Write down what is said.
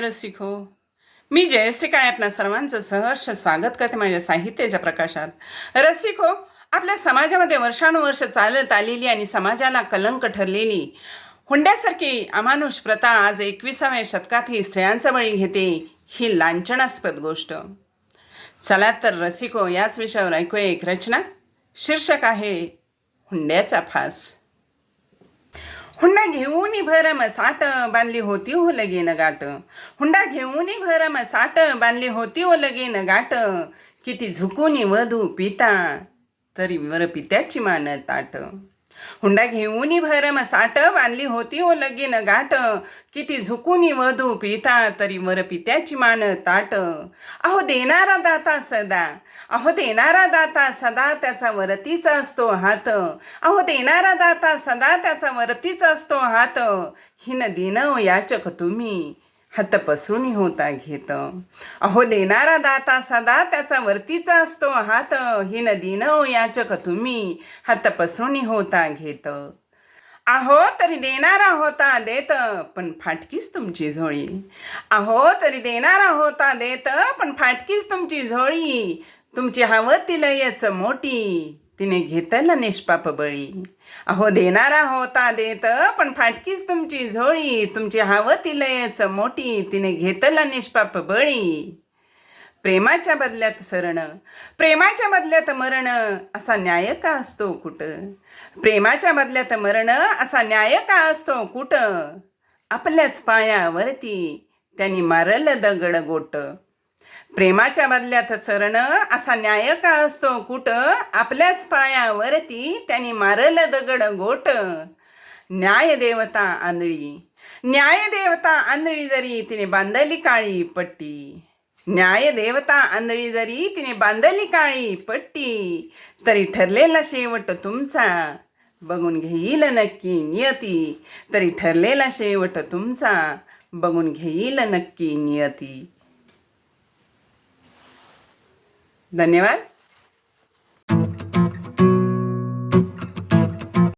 रसिक हो मी जयश्री काळ्यातनं सर्वांचं सहर्ष स्वागत करते माझ्या साहित्याच्या प्रकाशात. रसिको आपल्या समाजामध्ये वर्षानुवर्ष चालत आलेली आणि समाजाला कलंक ठरलेली हुंड्यासारखी अमानुष प्रथा आज एकविसाव्या शतकातही स्त्रियांचा बळी घेते ही लांछनास्पद गोष्ट. चला तर रसिको याच विषयावर ऐकूया एक रचना. शीर्षक आहे हुंड्याचा फास. हुंडा घेऊन भरम साठ बांधली होती हो लगीन गाठ. हुंडा घेऊन भरम साठ बांधली होती हो लगीन गाठ. किती झुकून वधू पिता तरी वर पित्याची मान ताट हुंडा घेऊनी भरम साठ बांधली होती ओ लगीन गाठ. किती झुकूनी वधू पिता तरी वर पित्याची मान ताट. अहो देणारा दाता सदा अहो देणारा दाता सदा त्याचा वरतीच असतो हात. अहो देणारा दाता सदा त्याचा वरतीच असतो हात. हिन दिन याचक तुम्ही हात पसरून होता घेत. अहो देणारा दाता सदा त्याचा वरतीचा असतो हात. ही नदी न हो, याचक तुम्ही. हात पसरून होता घेत. आहो तरी देणारा होता देत पण फाटकीच तुमची झोळी. आहो तरी देणारा होता देत पण फाटकीच तुमची झोळी. तुमची हवं तिलयच मोठी. तिने घेतलं निष्पाप बळी. अहो देणारा होता देत पण फाटकीच तुमची झोळी तुमची हवं लयच मोठी तिने घेतलं निष्पाप बळी. प्रेमाच्या बदल्यात सरण प्रेमाच्या बदल्यात मरण असा न्याय का असतो कुठं प्रेमाच्या बदल्यात मरण असा न्याय का असतो कुठं आपल्याच पायावरती त्यांनी मारलं दगड गोट प्रेमाच्या बदल्यात सरण असा न्याय का असतो कुठं? आपल्याच पायावरती त्यांनी मारलं दगड गोट न्याय देवता आंधळी. न्याय देवता आंधळी जरी तिने बांधली काळी पट्टी. न्याय देवता आंधळी जरी तिने बांधली काळी पट्टी. तरी ठरलेला शेवट तुमचा. बघून घेईल नक्की नियती. तरी ठरलेला शेवट तुमचा. बघून घेईल नक्की नियती. धन्यवाद